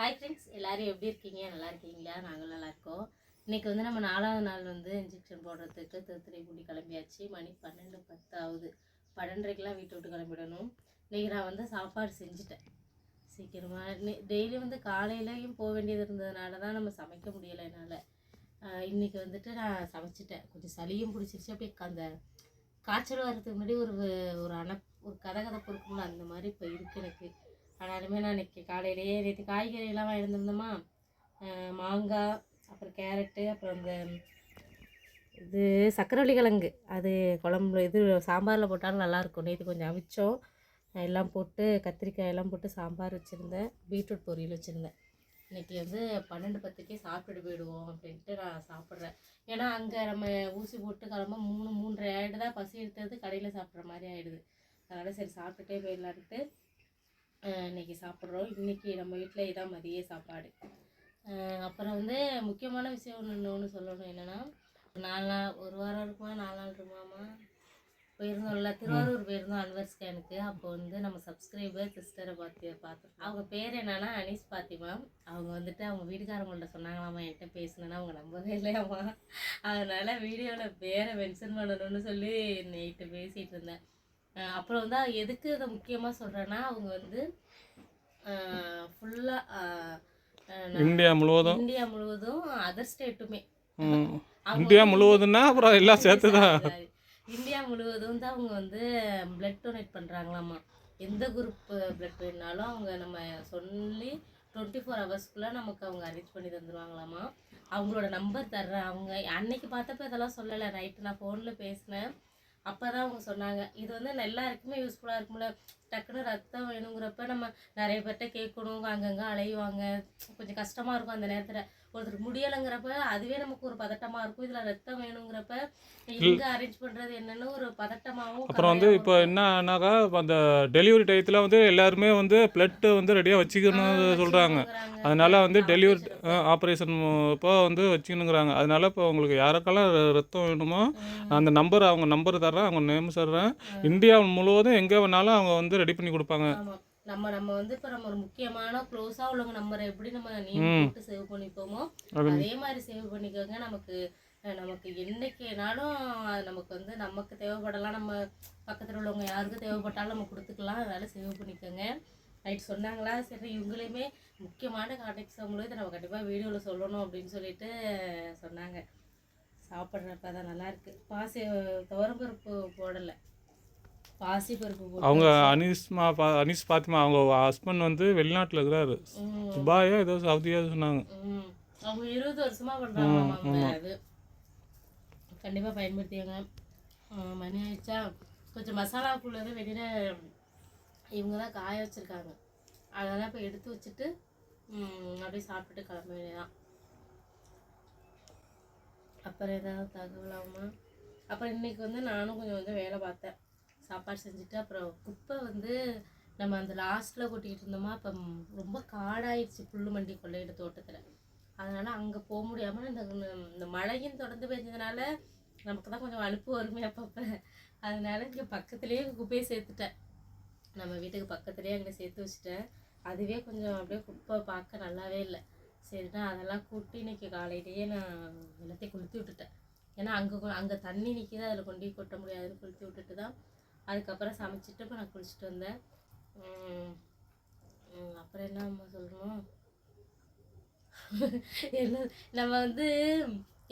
Hi friends எல்லோரும் எப்படி இருக்கீங்க? நல்லா இருக்கீங்களா? நாங்கள் நல்லா இருக்கோம். இன்றைக்கி வந்து நம்ம நாலாவது நாள் வந்து இன்ஜெக்ஷன் போடுறதுக்கு திருத்துறைப்பூண்டி கிளம்பியாச்சு. மணி பன்னெண்டு பத்தாவது. பன்னெண்டரைக்கெலாம் வீட்டை விட்டு கிளம்பிடணும். இன்றைக்கி நான் வந்து சாப்பாடு செஞ்சுட்டேன். சீக்கிரமாக டெய்லி வந்து காலையிலையும் போக வேண்டியது இருந்ததுனால தான் நம்ம சமைக்க முடியலை என்னால். இன்றைக்கி வந்துட்டு நான் சமைச்சிட்டேன். கொஞ்சம் சளியும் பிடிச்சிருச்சு. அப்படியே அந்த காய்ச்சல் வர்றதுக்கு முன்னாடி ஒரு ஒரு அண ஒரு கதகதப்பு இருக்கும்ல அந்த மாதிரி இப்போ இருக்கு எனக்கு. ஆனாலுமே நான் இன்னைக்கு காலையிலேயே நேற்று காய்கறியெல்லாம் வாங்கியிருந்தோமா மாங்காய் அப்புறம் கேரட்டு அப்புறம் இந்த இது சக்கரவள்ளி கிழங்கு. அது குழம்புல இது சாம்பாரில் போட்டாலும் நல்லாயிருக்கும் நேற்று கொஞ்சம் அவிச்சோம். எல்லாம் போட்டு கத்திரிக்காய் எல்லாம் போட்டு சாம்பார் வச்சுருந்தேன். பீட்ரூட் பொரியல் வச்சுருந்தேன். இன்னைக்கு வந்து பன்னெண்டு பத்துக்கே சாப்பிட்டுட்டு போயிடுவோம் அப்படின்ட்டு நான் சாப்பிட்றேன். ஏன்னா அங்கே நம்ம ஊசி போட்டு கிளம்ப மூணு மூன்றரை ஆகிடுதா பசி எடுத்தது கடையில் சாப்பிட்ற மாதிரி ஆகிடுது அதனால் சரி சாப்பிட்டுட்டே போயிடலான்ட்டு இன்றைக்கி இன்னைக்கு சாப்பிட்றோம். இன்றைக்கி நம்ம வீட்டில் இதான் மதிய சாப்பாடு. அப்புறம் வந்து முக்கியமான விஷயம் ஒன்று ஒன்று சொல்லணும். என்னென்னா நாலு நாள் ஒரு வாரம் இருக்குமா? நாலு நாள் இருக்குமாமா போயிருந்தோம்ல திருவாரூர் போயிருந்தோம் அன்வர் ஸ்கேனுக்கு. அப்போ வந்து நம்ம சப்ஸ்கிரைபர் சிஸ்டரை பார்த்து பார்த்தோம் அவங்க பேர் என்னன்னா அனீஸ் பாத்திமா. அவங்க வந்துட்டு அவங்க வீட்டுக்காரங்கள்ட்ட சொன்னாங்களாமா என்கிட்ட பேசுனேன்னா அவங்க நம்பவே இல்லையாமா அதனால வீடியோவில் பேரை மென்ஷன் பண்ணணும்னு சொல்லி நைட்டு பேசிகிட்டு இருந்தேன். அப்புறம் வந்து எதுக்கு இதை முக்கியமாக சொல்கிறேன்னா அவங்க வந்து ஃபுல்லாக இந்தியா முழுவதும்? இந்தியா முழுவதும் அதர் ஸ்டேட்டுமே இந்தியா முழுவதும்னா அப்புறம் எல்லாம் சேர்த்து தான். இந்தியா முழுவதும் தான் அவங்க வந்து பிளட் டொனேட் பண்ணுறாங்களாமா எந்த குரூப் பிளட் வேணுனாலும் அவங்க நம்ம சொல்லி டுவெண்ட்டி ஃபோர் ஹவர்ஸ்க்குள்ளே நமக்கு அவங்க அரேஞ்ச் பண்ணி தந்துடுவாங்களாமா அவங்களோட நம்பர் தர்றேன். அவங்க அன்னைக்கு பார்த்தப்ப இதெல்லாம் சொல்லலை. நைட்டு நான் ஃபோனில் பேசினேன். அப்போ தான் அவங்க சொன்னாங்க. இது வந்து எல்லாருக்குமே யூஸ்ஃபுல்லாக இருக்கும்ல. டக்குன்னு ரத்தம் வேணுங்கிறப்ப நம்ம நிறைய பேர்கிட்ட கேட்கணும். அங்கங்கே அலையுவாங்க கொஞ்சம் கஷ்டமாக இருக்கும் அந்த நேரத்தில். ஒருத்தருக்கு முடியலைங்கிறப்ப அதுவே நமக்கு ஒரு பதட்டமாக இருக்கும். இதில் ரத்தம் வேணுங்கிறப்ப எங்கே அரேஞ்ச் பண்ணுறது என்னன்னு ஒரு பதட்டமாகவும் அப்புறம் வந்து இப்போ என்ன ஆனாக்கா அந்த டெலிவரி டயத்தில் வந்து எல்லாருமே வந்து பிளட்டு வந்து ரெடியாக வச்சுக்கணும்னு சொல்கிறாங்க அதனால வந்து டெலிவரி ஆப்ரேஷன் இப்போ வந்து வச்சுக்கணுங்கிறாங்க. அதனால இப்போ உங்களுக்கு யாருக்கெல்லாம் ரத்தம் வேணுமோ அந்த நம்பர் அவங்க நம்பர் தர்றேன் அவங்க நேம் சொல்கிறேன் இந்தியா முழுவதும் எங்கே வேணாலும் அவங்க வந்து ரெடி பண்ணி கொடுப்பாங்க. நம்ம நம்ம வந்து இப்போ நம்ம ஒரு முக்கியமான க்ளோஸா உள்ளவங்க நம்பரை எப்படி நம்ம நேம் போட்டு சேவ் பண்ணிப்போமோ அது- மாதிரி சேவ் பண்ணிக்கோங்க. நமக்கு நமக்கு என்னைக்குனாலும் நமக்கு வந்து நமக்கு தேவைப்படலாம். நம்ம பக்கத்தில் உள்ளவங்க யாருக்கு தேவைப்பட்டாலும் நம்ம கொடுத்துக்கலாம். அதனால சேவ் பண்ணிக்கோங்க. நைட் சொன்னாங்களா? சரி இவங்களையுமே முக்கியமான கான்டாக்ட்ஸ் அவங்களும் இதை நம்ம கண்டிப்பாக வீடியோவில் சொல்லணும் அப்படின்னு சொல்லிட்டு சொன்னாங்க. சாப்பிட்றப்ப தான் நல்லா இருக்கு. பாசி துவரம்பருப்பு போடலை. அவங்க அனீஸ்மா பா அனீஸ் பாத்திமா அவங்க ஹஸ்பண்ட் வந்து வெளிநாட்டில் இருக்கிறாரு. துபாயோ ஏதோ சவுதியோ சொன்னாங்க. அவங்க இருபது வருஷமா பண்றாங்களாமா அவங்க அது. கண்டிப்பா பயன்படுத்தியாங்க மணி ஆயிடுச்சா? கொஞ்சம் மசாலாக்குள்ளது வெளியில இவங்க தான் காய வச்சிருக்காங்க. அதெல்லாம் இப்போ எடுத்து வச்சுட்டு அப்படியே சாப்பிட்டுட்டு கிளம்ப வேண்டியதான் அப்புறம் ஏதாவது தகவலாமா அப்புறம் இன்னைக்கு வந்து நானும் கொஞ்சம் வந்து வேலை பார்த்தேன். சாப்பாடு செஞ்சுட்டு அப்புறம் குப்பை வந்து நம்ம அந்த லாஸ்ட்டில் கொட்டிக்கிட்டு இருந்தோமா அப்போ ரொம்ப காடாயிடுச்சு புல்லு மண்டி கொள்ளையிட தோட்டத்தில். அதனால் அங்கே போக முடியாமல் இந்த இந்த மழையும் தொடர்ந்து பெஞ்சதுனால நமக்கு தான் கொஞ்சம் அலுப்பு வருமே அப்பப்போ. அதனால் இங்கே பக்கத்துலேயே குப்பையை சேர்த்துட்டேன். நம்ம வீட்டுக்கு பக்கத்துலேயே அங்கே சேர்த்து வச்சுட்டேன். அதுவே கொஞ்சம் அப்படியே குப்பை பார்க்க நல்லாவே இல்லை. சரிண்ணா அதெல்லாம் கூட்டி இன்னைக்கு காலையிலேயே நான் எல்லாத்தையும் கொளுத்தி விட்டுட்டேன். ஏன்னா அங்கே அங்கே தண்ணி நிற்கிது அதில் கொண்டு போய் கொட்ட முடியாதுன்னு கொளுத்தி விட்டுட்டு தான் அதுக்கப்புறம் சமைச்சிட்டு இப்போ நான் குளிச்சுட்டு வந்தேன். அப்புறம் என்ன அம்மா சொல்லணும் என்ன நம்ம வந்து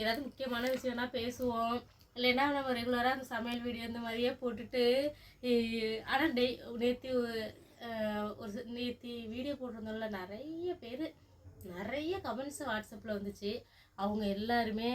ஏதாவது முக்கியமான விஷயம்னா பேசுவோம். இல்லைன்னா நம்ம ரெகுலராக அந்த சமையல் வீடியோ இந்த மாதிரியே போட்டுட்டு ஆனால் டெய் நேற்று ஒரு நேற்று வீடியோ போட்டிருந்தோம்ல நிறைய பேர் நிறைய கமெண்ட்ஸ் வாட்ஸ்அப்பில் வந்துச்சு. அவங்க எல்லாருமே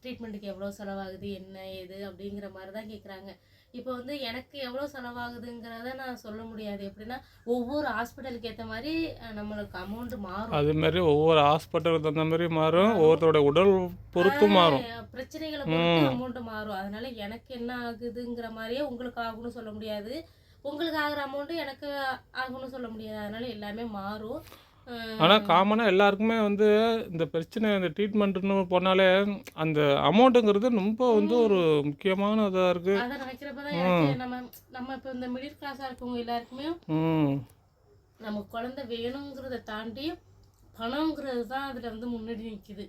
ட்ரீட்மெண்ட்டுக்கு எவ்வளோ செலவாகுது என்ன ஏது அப்படிங்கிற மாதிரி தான் கேட்குறாங்க இப்போ வந்து எனக்கு எவ்வளோ செலவாகுதுங்கிறத நான் சொல்ல முடியாது. எப்படின்னா ஒவ்வொரு ஹாஸ்பிட்டலுக்கு ஏற்ற மாதிரி நம்மளுக்கு அமௌண்ட் மாறும். அது மாதிரி ஒவ்வொரு ஹாஸ்பிட்டலுக்கு தகுந்த மாதிரி மாறும். ஒவ்வொருத்தரோட உடல் பொறுத்து மாறும். பிரச்சனைகளை பொறுத்து அமௌண்ட் மாறும். அதனால எனக்கு என்ன ஆகுதுங்கிற மாதிரியே உங்களுக்கு ஆகும்னு சொல்ல முடியாது. உங்களுக்கு ஆகுற அமௌண்ட் எனக்கு ஆகும்னு சொல்ல முடியாது. அதனால எல்லாமே மாறும். ஆனால் காமனாக எல்லாருக்குமே வந்து இந்த பிரச்சனை இந்த ட்ரீட்மெண்ட்னு போனாலே அந்த அமௌண்ட்டுங்கிறது ரொம்ப வந்து ஒரு முக்கியமான இதாக இருக்குது அதை நம்ம நம்ம இப்போ இந்த மிடில் கிளாஸாக இருக்கவங்க எல்லாருக்குமே நம்ம குழந்தை வேணுங்கிறத தாண்டி பணங்கிறது தான் அதில் வந்து முன்னாடி நிற்கிது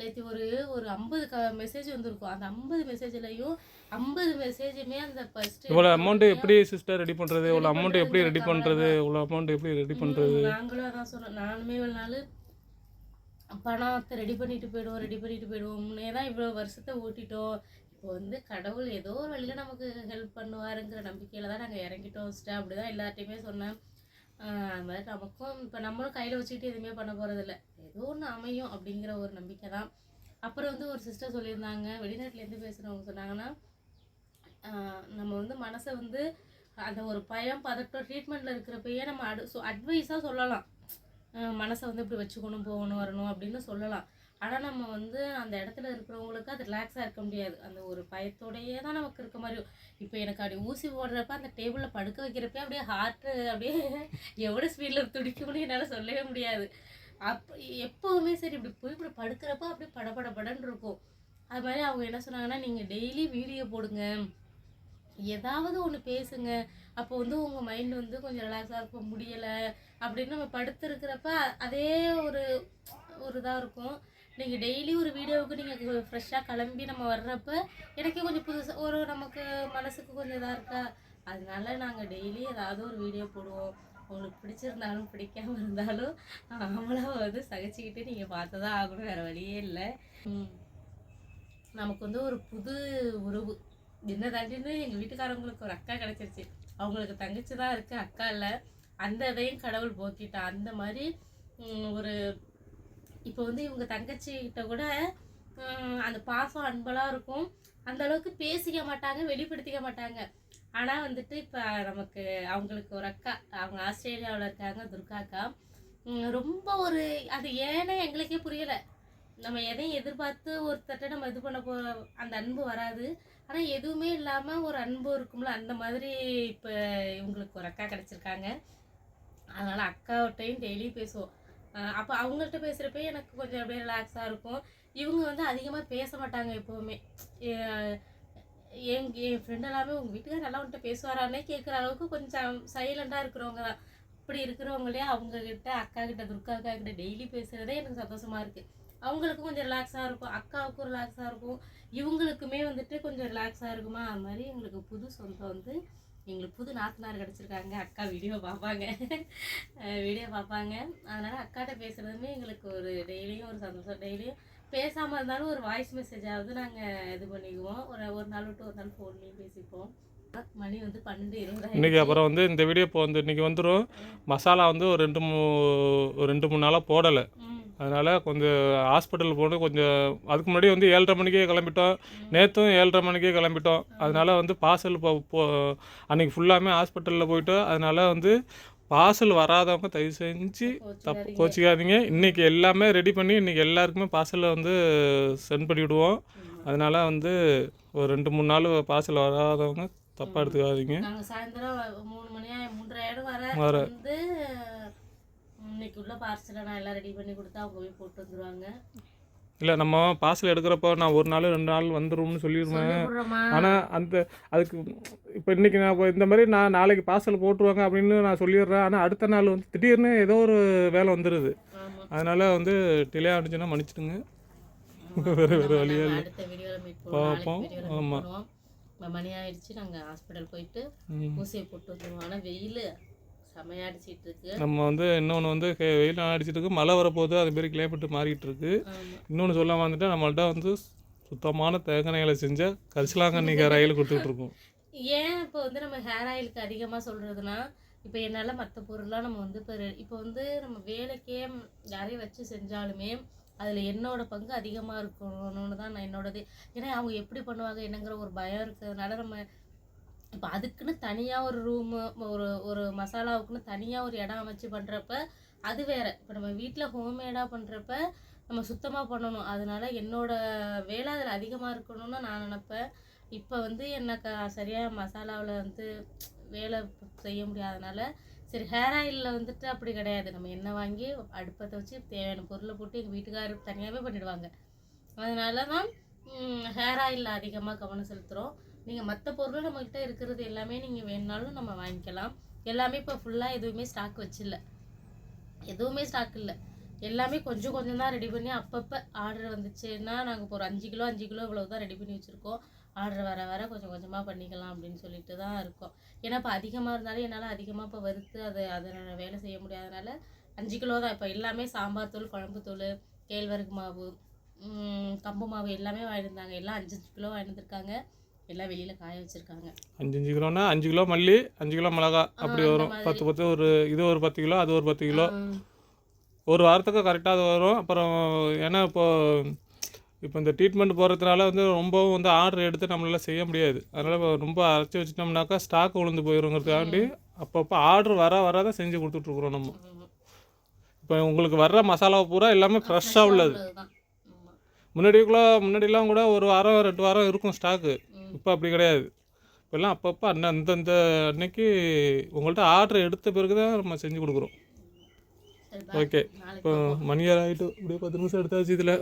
நேற்று ஒரு ஒரு ஐம்பது க மெசேஜ் வந்திருக்கும். அந்த ஐம்பது மெசேஜ்லையும் ஐம்பது மெசேஜுமே அந்த ஃபஸ்ட்டு இவ்வளோ அமௌண்ட்டு எப்படி சிஸ்டர் ரெடி பண்ணுறது இவ்வளோ அமௌண்ட் எப்படி ரெடி பண்ணுறது இவ்வளோ அமௌண்ட் எப்படி ரெடி பண்ணுறது நாங்களும் அதான் சொன்னோம். நானுமே இவ்வளோ நாள் பணத்தை ரெடி பண்ணிட்டு போயிடுவோம் ரெடி பண்ணிட்டு போயிடுவோம். முன்னே தான் இவ்வளோ வருஷத்தை ஓட்டிட்டோம். இப்போ வந்து கடவுள் ஏதோ ஒரு வழியில் நமக்கு ஹெல்ப் பண்ணுவாருங்கிற நம்பிக்கையில் தான் நாங்கள் இறங்கிட்டோம் சிஸ்டர் அப்படி தான் எல்லார்ட்டையுமே சொன்னேன். அது மாதிரி நமக்கும் இப்போ நம்மளும் கையில் வச்சுக்கிட்டு எதுவுமே பண்ண போகிறதில்ல ஏதோ ஒன்று அமையும் அப்படிங்கிற ஒரு நம்பிக்கை தான். அப்புறம் வந்து ஒரு சிஸ்டர் சொல்லியிருந்தாங்க வெளிநாட்டிலேருந்து பேசுகிறவங்க சொன்னாங்கன்னா நம்ம வந்து மனசை வந்து அந்த ஒரு பயம் பதட்டம் ட்ரீட்மெண்ட்டில் இருக்கிறப்பயே நம்ம அடு ஸோ அட்வைஸாக சொல்லலாம். மனசை வந்து இப்படி வச்சுக்கணும் போகணும் வரணும் அப்படின்னு சொல்லலாம். ஆனால் நம்ம வந்து அந்த இடத்துல இருக்கிறவங்களுக்கு அது ரிலாக்ஸாக இருக்க முடியாது. அந்த ஒரு பயத்தோடையே தான் நமக்கு இருக்க மாதிரி இப்போ எனக்கு அப்படி ஊசி போடுறப்ப அந்த டேபிளில் படுக்க வைக்கிறப்ப அப்படியே ஹார்ட்டு அப்படியே எவ்வளோ ஸ்பீடில் துடிக்கும்னு என்னால் சொல்லவே முடியாது. அப் எப்போவுமே சரி இப்படி போய் இப்படி படுக்கிறப்ப அப்படியே படபட படன்னு இருக்கும். அது மாதிரி அவங்க என்ன சொன்னாங்கன்னா நீங்கள் டெய்லி வீடியோ போடுங்க. ஏதாவது ஒன்று பேசுங்க. அப்போ வந்து உங்கள் மைண்ட் வந்து கொஞ்சம் ரிலாக்ஸாக இருக்கும் முடியலை. அப்படின்னு நம்ம படுத்துருக்கிறப்ப அதே ஒரு ஒரு இதாக இருக்கும். நீங்கள் டெய்லி ஒரு வீடியோவுக்கு நீங்கள் ஃப்ரெஷ்ஷாக கிளம்பி நம்ம வர்றப்ப எனக்கே கொஞ்சம் புதுசாக ஒரு நமக்கு மனசுக்கு கொஞ்சம் இதாக இருக்கா? அதனால நாங்கள் டெய்லி ஏதாவது ஒரு வீடியோ போடுவோம். உங்களுக்கு பிடிச்சிருந்தாலும் பிடிக்காம இருந்தாலும் அவங்களா வந்து சகிச்சுக்கிட்டு நீங்கள் பார்த்து தான் ஆகணும். வேறு வழியே இல்லை. நமக்கு வந்து ஒரு புது உறவு. என்ன தாண்டின்னு எங்கள் வீட்டுக்காரங்களுக்கு ஒரு அக்கா கிடச்சிருச்சு. அவங்களுக்கு தங்கச்சி தான் இருக்குது அக்கா இல்லை. அந்த இதையும் கடவுள் போக்கிட்டான். அந்த மாதிரி ஒரு இப்போ வந்து இவங்க தங்கச்சிக்கிட்ட கூட அந்த பாசம் அன்பெல்லாம் இருக்கும். அந்த அளவுக்கு பேசிக்க மாட்டாங்க வெளிப்படுத்திக்க மாட்டாங்க. ஆனால் வந்துட்டு இப்போ நமக்கு அவங்களுக்கு ஒரு அக்கா அவங்க ஆஸ்திரேலியாவில் இருக்காங்க துர்கா அக்கா. ரொம்ப ஒரு அது ஏன்னு எங்களுக்கே புரியலை. நம்ம எதையும் எதிர்பார்த்து ஒருத்தட்ட நம்ம இது பண்ண போ அந்த அன்பு வராது. ஆனால் எதுவுமே இல்லாமல் ஒரு அன்பு இருக்கும்ல அந்த மாதிரி இப்போ இவங்களுக்கு ஒரு அக்கா கிடச்சிருக்காங்க. அதனால் அக்காவட்டையும் டெய்லி பேசுவோம். அப்போ அவங்கள்ட்ட பேசுகிறப்ப எனக்கு கொஞ்சம் அப்படியே ரிலாக்ஸாக இருக்கும். இவங்க வந்து அதிகமாக பேச மாட்டாங்க எப்போவுமே. என் என் ஃப்ரெண்ட் எல்லாமே உங்கள் வீட்டுக்கார நல்லா உன்ட்ட பேசுவாரானே கேட்குற அளவுக்கு கொஞ்சம் சைலண்டாக இருக்கிறவங்க தான். அப்படி இருக்கிறவங்களே அவங்கக்கிட்ட அக்கா கிட்ட துர்கா அக்கா கிட்ட டெய்லி பேசுகிறதே எனக்கு சந்தோஷமாக இருக்குது அவங்களுக்கும் கொஞ்சம் ரிலாக்ஸாக இருக்கும். அக்காவுக்கும் ரிலாக்ஸாக இருக்கும். இவங்களுக்குமே வந்துட்டு கொஞ்சம் ரிலாக்ஸாக இருக்குமா? அது மாதிரி எங்களுக்கு புது சொந்தம் வந்து எங்களுக்கு புது நாத்தனார் கிடச்சிருக்காங்க. அக்கா வீடியோ பார்ப்பாங்க. வீடியோ பார்ப்பாங்க. அதனால் அக்காட்ட பேசுகிறதுமே எங்களுக்கு ஒரு டெய்லியும் ஒரு சந்தோஷம். டெய்லியும் பேசாமல் இருந்தாலும் ஒரு வாய்ஸ் மெசேஜாவது நாங்கள் இது பண்ணிக்குவோம். ஒரு ஒரு நாள் விட்டு ஒரு நாள் ஃபோன்லேயும் பேசிப்போம். மணி வந்து பன்னெண்டு இருபது இன்றைக்கி அப்புறம் வந்து இந்த வீடியோ இப்போ வந்து இன்றைக்கி வந்துடும் மசாலா வந்து ஒரு ரெண்டு மூ ஒரு ரெண்டு மூணு நாளாக போடலை. அதனால் கொஞ்சம் ஹாஸ்பிட்டல் போகணும் கொஞ்சம் அதுக்கு முன்னாடி வந்து ஏழரை மணிக்கே கிளம்பிட்டோம். நேற்றும் ஏழரை மணிக்கே கிளம்பிட்டோம். அதனால் வந்து பார்சல் போ அன்றைக்கி ஃபுல்லாமே ஹாஸ்பிட்டலில் போயிட்டோம். அதனால் வந்து பார்சல் வராதவங்க தயவு செஞ்சு தப்பு கோச்சிக்காதீங்க. இன்றைக்கி எல்லாமே ரெடி பண்ணி இன்றைக்கி எல்லாருக்குமே பார்சலை வந்து சென்ட் பண்ணி விடுவோம் அதனால் வந்து ஒரு ரெண்டு மூணு நாள் பார்சல் வராதவங்க தப்பாக எடுத்துக்காதீங்க. சாயந்தரம் மூணு மணியா மூன்றரை வர இன்னைக்கு உள்ள பார்சலை நான் எல்லாம் ரெடி பண்ணி கொடுத்தா அவங்க போய் போட்டு வந்துருவாங்க. இல்லை நம்ம பார்சல் எடுக்கிறப்போ நான் ஒரு நாள் ரெண்டு நாள் வந்துரும்னு சொல்லிடுவேன் ஆனால் அந்த அதுக்கு இப்போ இன்றைக்கி நான் இந்த மாதிரி நான் நாளைக்கு பார்சல் போட்டுருவாங்க அப்படின்னு நான் சொல்லிடுறேன். ஆனால் அடுத்த நாள் வந்து திடீர்னு ஏதோ ஒரு வேலை வந்துடுது அதனால் வந்து டிலே ஆனிச்சுன்னா மன்னிச்சிடுங்க. வேறு வேறு வழியே இல்லை. பார்ப்போம். நாளைக்கு வீடியோவில் ஆமா. மீட் பண்ணுவோம் இப்போ மணி ஆயிடுச்சு. நாங்கள் ஹாஸ்பிட்டல் போயிட்டு. ஊசியை போட்டு வந்துடுவோம் ஆனால் வெயில். நம்ம வந்து இன்னொன்று வந்து வெயில் அடிச்சிட்டு இருக்கு மழை வரப்போகுது அதுமாரி கிளைமேட் மாறிட்டு இருக்கு இன்னொன்று சொல்ல வந்துட்டு நம்மள்ட்ட வந்து சுத்தமான தேங்காய்களை செஞ்ச கரிசலாங்கண்ணிக்கார ரயில் கொடுத்துட்டு இருக்கோம் ஏன் இப்போ வந்து நம்ம ஹேர் ஆயிலுக்கு அதிகமாக சொல்கிறதுனா இப்போ என்னால் மற்ற பொருள்லாம் நம்ம வந்து இப்போ இப்போ வந்து நம்ம வேலைக்கே யாரையும் வச்சு செஞ்சாலுமே அதில் என்னோட பங்கு அதிகமாக இருக்கணும்னு தான் நான் என்னோடது. ஏன்னா அவங்க எப்படி பண்ணுவாங்க என்னங்கிற ஒரு பயம் இருக்கிறதுனால நம்ம இப்போ அதுக்குன்னு தனியாக ஒரு ரூமு ஒரு ஒரு மசாலாவுக்குன்னு தனியாக ஒரு இடம் அமைச்சு பண்ணுறப்ப அது வேறு. இப்போ நம்ம வீட்டில் ஹோம்மேடாக பண்ணுறப்ப நம்ம சுத்தமாக பண்ணணும். அதனால என்னோட வேலை அதில் அதிகமாக இருக்கணும்னு நான் நினப்பேன். இப்போ வந்து எனக்கு சரியாக மசாலாவில் வந்து வேலை செய்ய முடியாதனால சரி ஹேர் ஆயிலில் வந்துட்டு அப்படி கிடையாது. நம்ம எண்ணெய் வாங்கி அடுப்பத்தை வச்சு தேவையான பொருளை போட்டு எங்கள் வீட்டுக்காரர் தனியாகவே பண்ணிடுவாங்க. அதனால தான் ஹேர் ஆயிலில் அதிகமாக கவனம் செலுத்துகிறோம் நீங்கள் மற்ற பொருளும் நம்மக்கிட்ட இருக்கிறது எல்லாமே நீங்கள் வேணுனாலும் நம்ம வாங்கிக்கலாம். எல்லாமே இப்போ ஃபுல்லாக எதுவுமே ஸ்டாக் வச்சில்ல. எதுவுமே ஸ்டாக் இல்லை. எல்லாமே கொஞ்சம் கொஞ்சம் தான் ரெடி பண்ணி அப்பப்போ ஆர்டர் வந்துச்சுன்னா நாங்கள் இப்போ ஒரு அஞ்சு கிலோ அஞ்சு கிலோ இவ்வளோ தான் ரெடி பண்ணி வச்சுருக்கோம். ஆர்டர் வர வர கொஞ்சம் கொஞ்சமாக பண்ணிக்கலாம் அப்படின்னு சொல்லிட்டு தான் இருக்கோம். ஏன்னா இப்போ அதிகமாக இருந்தாலும் என்னால் அதிகமாக இப்போ வறுத்து அதை அதை வேலை செய்ய முடியாதனால அஞ்சு கிலோ தான். இப்போ எல்லாமே சாம்பார் தூள் குழம்பு தூள் கேழ்வரகு மாவு கம்பு மாவு எல்லாமே வாங்கியிருந்தாங்க எல்லாம் அஞ்சு அஞ்சு கிலோ வாங்கியிருந்துருக்காங்க எல்லாம் வெளியில் காய வச்சுருக்காங்க. அஞ்சு அஞ்சு கிலோனா அஞ்சு கிலோ மல்லி அஞ்சு கிலோ மிளகா. அப்படி வரும். பத்து பத்து ஒரு இது ஒரு பத்து கிலோ அது ஒரு பத்து கிலோ. ஒரு வாரத்துக்கு கரெக்டாக அது வரும். அப்புறம் ஏன்னா இப்போ இப்போ இந்த ட்ரீட்மெண்ட் போகிறதுனால வந்து ரொம்பவும் வந்து ஆர்டர் எடுத்து நம்மளால செய்ய முடியாது. அதனால் இப்போ ரொம்ப அரைச்சி வச்சிட்டோம்னாக்கா ஸ்டாக் விழுந்து போயிருங்கிறதுக்காண்டி அப்பப்போ ஆர்டர் வர வர தான் செஞ்சு கொடுத்துட்ருக்குறோம் நம்ம. இப்போ உங்களுக்கு வர்ற மசாலா பூரா எல்லாமே ஃப்ரெஷ்ஷாக உள்ளது. முன்னாடிக்குள்ள முன்னாடிலாம் கூட ஒரு வாரம் ரெண்டு வாரம் இருக்கும் ஸ்டாக்கு. இப்போ அப்படி கிடையாது. இப்போல்லாம் அப்பப்போ அன்ன அந்தந்த அன்னைக்கு உங்கள்கிட்ட ஆர்டர் எடுத்த பிறகு தான் நம்ம செஞ்சு கொடுக்குறோம். ஓகே இப்போ மணியார் ஆகிட்டு இப்படியே பத்து நிமிஷம் எடுத்தாச்சு இதில்.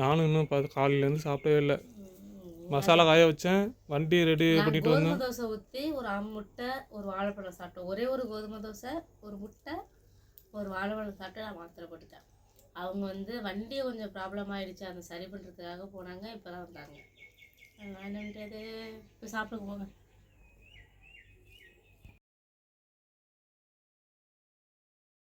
நானும் இன்னும் பார்த்து காலையிலேருந்து சாப்பிடவே இல்லை. மசாலா காய வச்சேன். வண்டி ரெடி பண்ணிட்டு வந்தேன். தோசை ஊற்றி ஒரு முட்டை ஒரு வாழைப்பழம் சாப்பிட்டேன். ஒரே ஒரு கோதுமை தோசை ஒரு முட்டை ஒரு வாழைப்பழம் சாப்பிட்டு நான் மாத்திரை போட்டுட்டேன். அவங்க வந்து வண்டி கொஞ்சம் ப்ராப்ளம் ஆயிடுச்சு. அதை சரி பண்ணுறதுக்காக போனாங்க. இப்போ தான் வந்தாங்க. என்னன்றது இப்போ சாப்பிட போங்க